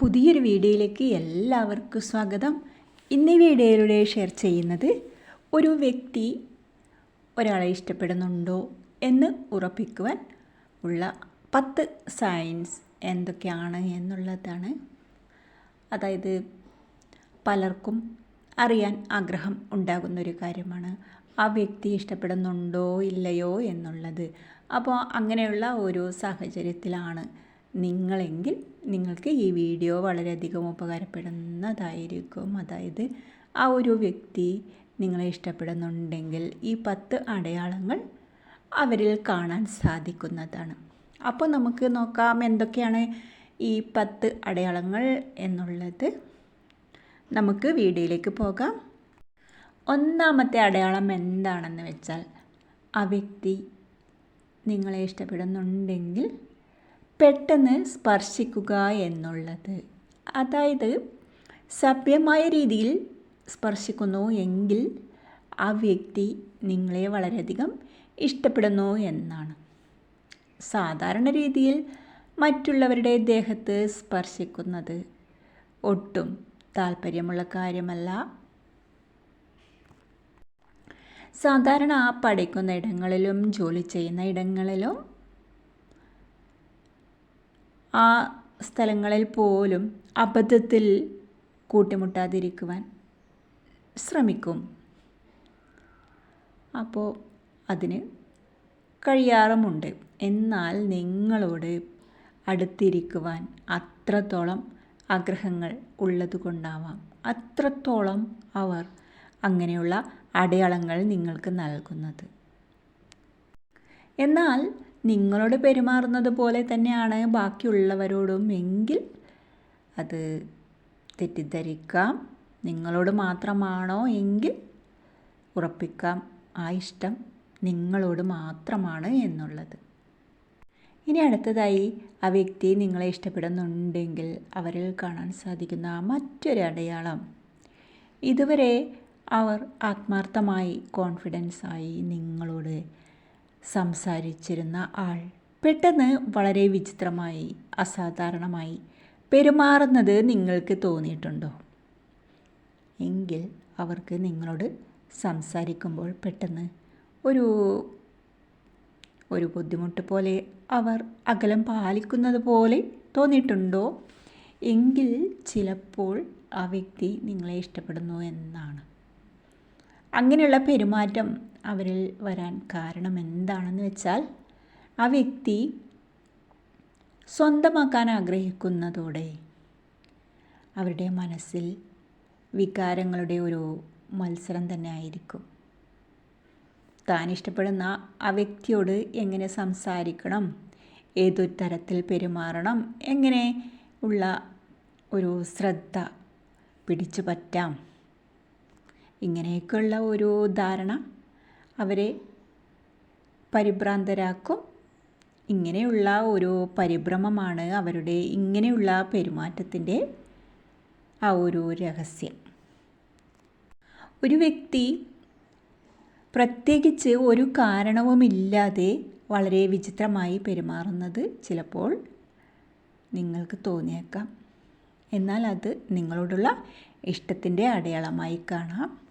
പുതിയൊരു വീഡിയോയിലേക്ക് എല്ലാവർക്കും സ്വാഗതം. ഇന്ന് വീഡിയോയിലൂടെ ഷെയർ ചെയ്യുന്നത് ഒരു വ്യക്തി ഒരാളെ ഇഷ്ടപ്പെടുന്നുണ്ടോ എന്ന് ഉറപ്പിക്കുവാൻ ഉള്ള പത്ത് സയൻസ് എന്തൊക്കെയാണ് എന്നുള്ളതാണ്. അതായത് പലർക്കും അറിയാൻ ആഗ്രഹം ഉണ്ടാകുന്നൊരു കാര്യമാണ്. ആ വ്യക്തി ഇഷ്ടപ്പെടുന്നുണ്ടോ ഇല്ലയോ എന്നുള്ളത്. അപ്പോൾ അങ്ങനെയുള്ള ഓരോ സാഹചര്യത്തിലാണ് നിങ്ങളെങ്കിൽ നിങ്ങൾക്ക് ഈ വീഡിയോ വളരെയധികം ഉപകാരപ്പെടുന്നതായിരിക്കും. അതായത് ആ ഒരു വ്യക്തി നിങ്ങളെ ഇഷ്ടപ്പെടുന്നുണ്ടെങ്കിൽ ഈ പത്ത് അടയാളങ്ങൾ അവരിൽ കാണാൻ സാധിക്കുന്നതാണ്. അപ്പോൾ നമുക്ക് നോക്കാം എന്തൊക്കെയാണ് ഈ പത്ത് അടയാളങ്ങൾ എന്നുള്ളത്. നമുക്ക് വീഡിയോയിലേക്ക് പോകാം. ഒന്നാമത്തെ അടയാളം എന്താണെന്ന് വെച്ചാൽ ആ വ്യക്തി നിങ്ങളെ ഇഷ്ടപ്പെടുന്നുണ്ടെങ്കിൽ പെട്ടെന്ന് സ്പർശിക്കുക എന്നുള്ളത്. അതായത് സഭ്യമായ രീതിയിൽ സ്പർശിക്കുന്നു എങ്കിൽ ആ വ്യക്തി നിങ്ങളെ വളരെയധികം ഇഷ്ടപ്പെടുന്നു എന്നാണ്. സാധാരണ രീതിയിൽ മറ്റുള്ളവരുടെ ദേഹത്ത് സ്പർശിക്കുന്നത് ഒട്ടും താല്പര്യമുള്ള കാര്യമല്ല. സാധാരണ പഠിക്കുന്ന ഇടങ്ങളിലും ജോലി ചെയ്യുന്ന ഇടങ്ങളിലും ആ സ്ഥലങ്ങളിൽ പോലും അബദ്ധത്തിൽ കൂട്ടിമുട്ടാതിരിക്കുവാൻ ശ്രമിക്കും. അപ്പോൾ അതിന് കഴിയാറുമുണ്ട്. എന്നാൽ നിങ്ങളോട് അടുത്തിരിക്കുവാൻ അത്രത്തോളം ആഗ്രഹങ്ങൾ ഉള്ളതുകൊണ്ടാവാം. അത്രത്തോളം അവർ അങ്ങനെയുള്ള അടയാളങ്ങൾ നിങ്ങൾക്ക് നൽകുന്നത്. എന്നാൽ നിങ്ങളോട് പെരുമാറുന്നത് പോലെ തന്നെയാണ് ബാക്കിയുള്ളവരോടും എങ്കിൽ അത് തെറ്റിദ്ധരിക്കാം. നിങ്ങളോട് മാത്രമാണോ എങ്കിൽ ഉറപ്പിക്കാം. ആ ഇഷ്ടം നിങ്ങളോട് മാത്രമാണ് എന്നുള്ളത്. ഇനി അടുത്തതായി ആ വ്യക്തി നിങ്ങളെ ഇഷ്ടപ്പെടുന്നുണ്ടെങ്കിൽ അവരിൽ കാണാൻ സാധിക്കുന്ന മറ്റൊരു അടയാളം. ഇതുവരെ അവർ ആത്മാർത്ഥമായി കോൺഫിഡൻസായി നിങ്ങളോട് സംസാരിച്ചിരുന്ന ആൾ പെട്ടെന്ന് വളരെ വിചിത്രമായി അസാധാരണമായി പെരുമാറുന്നത് നിങ്ങൾക്ക് തോന്നിയിട്ടുണ്ടോ? എങ്കിൽ അവർക്ക് നിങ്ങളോട് സംസാരിക്കുമ്പോൾ പെട്ടെന്ന് ഒരു ഒരു ബുദ്ധിമുട്ട് പോലെ അവർ അകലം പാലിക്കുന്നത് പോലെ തോന്നിയിട്ടുണ്ടോ? എങ്കിൽ ചിലപ്പോൾ ആ വ്യക്തി നിങ്ങളെ ഇഷ്ടപ്പെടുന്നു എന്നാണ്. അങ്ങനെയുള്ള പെരുമാറ്റം അവരിൽ വരാൻ കാരണം എന്താണെന്ന് വെച്ചാൽ ആ വ്യക്തി സ്വന്തമാക്കാൻ ആഗ്രഹിക്കുന്നതോടെ അവരുടെ മനസ്സിൽ വികാരങ്ങളുടെ ഒരു മത്സരം തന്നെ ആയിരിക്കും. താൻ ഇഷ്ടപ്പെടുന്ന ആ വ്യക്തിയോട് എങ്ങനെ സംസാരിക്കണം ഏതു തരത്തിൽ പെരുമാറണം എങ്ങനെ ഉള്ള ഒരു ശ്രദ്ധ പിടിച്ചു പറ്റാം ഇങ്ങനെയൊക്കെയുള്ള ഒരു ധാരണ അവരെ പരിഭ്രാന്തരാക്കും. ഇങ്ങനെയുള്ള ഒരു പരിഭ്രമമാണ് അവരുടെ ഇങ്ങനെയുള്ള പെരുമാറ്റത്തിന്റെ ആ ഒരു രഹസ്യം. ഒരു വ്യക്തി പ്രത്യേകിച്ച് ഒരു കാരണവുമില്ലാതെ വളരെ വിചിത്രമായി പെരുമാറുന്നത് ചിലപ്പോൾ നിങ്ങൾക്ക് തോന്നിയേക്കാം. എന്നാൽ അത് നിങ്ങളോടുള്ള ഇഷ്ടത്തിന്റെ അടയാളമായി കാണാം.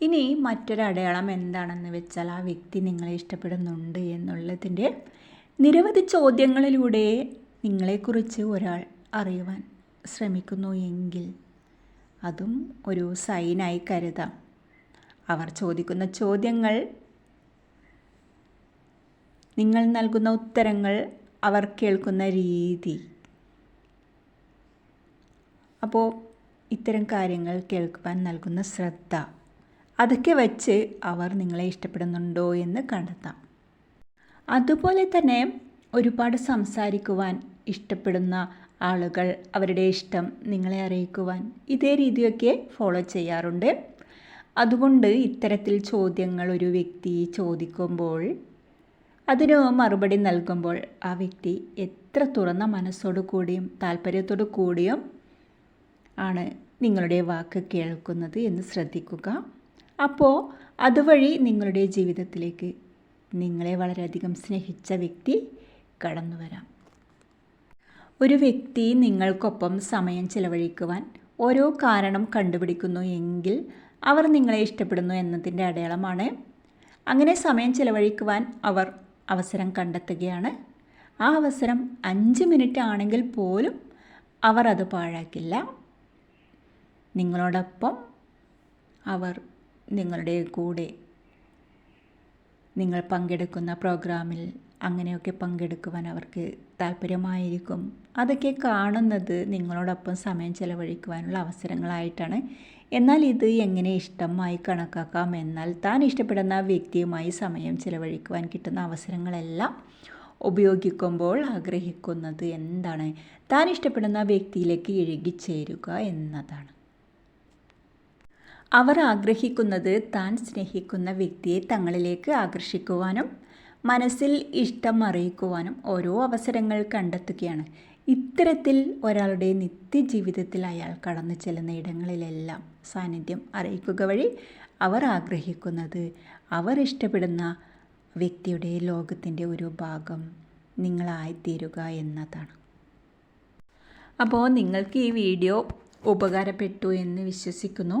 ഇനി മറ്റൊരു അടയാളം എന്താണെന്ന് വെച്ചാൽ ആ വ്യക്തി നിങ്ങളെ ഇഷ്ടപ്പെടുന്നുണ്ട് എന്നുള്ളതിന്റെ നിരവധി ചോദ്യങ്ങളിലൂടെ നിങ്ങളെക്കുറിച്ച് ഒരാൾ അറിയുവാൻ ശ്രമിക്കുന്നു എങ്കിൽ അതും ഒരു സൈനായി കരുതാം. അവർ ചോദിക്കുന്ന ചോദ്യങ്ങൾ നിങ്ങൾ നൽകുന്ന ഉത്തരങ്ങൾ അവർ കേൾക്കുന്ന രീതി. അപ്പോൾ ഇത്തരം കാര്യങ്ങൾ കേൾക്കുവാൻ നൽകുന്ന ശ്രദ്ധ. അതൊക്കെ വച്ച് അവർ നിങ്ങളെ ഇഷ്ടപ്പെടുന്നുണ്ടോ എന്ന് കണ്ടെത്താം. അതുപോലെ തന്നെ ഒരുപാട് സംസാരിക്കുവാൻ ഇഷ്ടപ്പെടുന്ന ആളുകൾ അവരുടെ ഇഷ്ടം നിങ്ങളെ അറിയിക്കുവാൻ ഇതേ രീതിയൊക്കെ ഫോളോ ചെയ്യാറുണ്ട്. അതുകൊണ്ട് ഇത്തരത്തിൽ ചോദ്യങ്ങൾ ഒരു വ്യക്തി ചോദിക്കുമ്പോൾ അതിന് മറുപടി നൽകുമ്പോൾ ആ വ്യക്തി എത്ര തുറന്ന മനസ്സോടു കൂടിയും താല്പര്യത്തോടു കൂടിയും ആണ് നിങ്ങളുടെ വാക്ക് കേൾക്കുന്നത് എന്ന് ശ്രദ്ധിക്കുക. അപ്പോൾ അതുവഴി നിങ്ങളുടെ ജീവിതത്തിലേക്ക് നിങ്ങളെ വളരെയധികം സ്നേഹിച്ച വ്യക്തി കടന്നു വരാം. ഒരു വ്യക്തി നിങ്ങൾക്കൊപ്പം സമയം ചിലവഴിക്കുവാൻ ഓരോ കാരണം കണ്ടുപിടിക്കുന്നു എങ്കിൽ അവർ നിങ്ങളെ ഇഷ്ടപ്പെടുന്നു എന്നതിന്റെ അടയാളമാണ്. അങ്ങനെ സമയം ചിലവഴിക്കുവാൻ അവർ അവസരം കണ്ടെത്തുകയാണ്. ആ അവസരം അഞ്ച് മിനിറ്റ് ആണെങ്കിൽ പോലും അവർ അത് പാഴാക്കില്ല. നിങ്ങളോടൊപ്പം അവർ നിങ്ങളുടെ കൂടെ നിങ്ങൾ പങ്കെടുക്കുന്ന പ്രോഗ്രാമിൽ അങ്ങനെയൊക്കെ പങ്കെടുക്കുവാൻ അവർക്ക് താല്പര്യമായിരിക്കും അതൊക്കെ കാണുന്നത് നിങ്ങളോടൊപ്പം സമയം ചെലവഴിക്കുവാനുള്ള അവസരങ്ങളായിട്ടാണ്. എന്നാൽ ഇത് എങ്ങനെ ഇഷ്ടമായി കണക്കാക്കാം? എന്നാൽ താൻ ഇഷ്ടപ്പെടുന്ന വ്യക്തിയുമായി സമയം ചെലവഴിക്കുവാൻ കിട്ടുന്ന അവസരങ്ങളെല്ലാം ഉപയോഗിക്കുമ്പോൾ ആഗ്രഹിക്കുന്നത് എന്താണ്? താൻ ഇഷ്ടപ്പെടുന്ന വ്യക്തിയിലേക്ക് ഇഴുകിച്ചേരുക എന്നതാണ്. അവർ ആഗ്രഹിക്കുന്നത് താൻ സ്നേഹിക്കുന്ന വ്യക്തിയെ തങ്ങളിലേക്ക് ആകർഷിക്കുവാനും മനസ്സിൽ ഇഷ്ടം അറിയിക്കുവാനും ഓരോ അവസരങ്ങൾ കണ്ടെത്തുകയാണ്. ഇത്തരത്തിൽ ഒരാളുടെ നിത്യജീവിതത്തിൽ അയാൾ കടന്നു ചെല്ലുന്ന ഇടങ്ങളിലെല്ലാം സാന്നിധ്യം അറിയിക്കുക വഴി അവർ ആഗ്രഹിക്കുന്നത് അവർ ഇഷ്ടപ്പെടുന്ന വ്യക്തിയുടെ ലോകത്തിന്റെ ഒരു ഭാഗം നിങ്ങളായിത്തീരുക എന്നതാണ്. അപ്പോൾ നിങ്ങൾക്ക് ഈ വീഡിയോ ഉപകാരപ്പെട്ടു എന്ന് വിശ്വസിക്കുന്നു.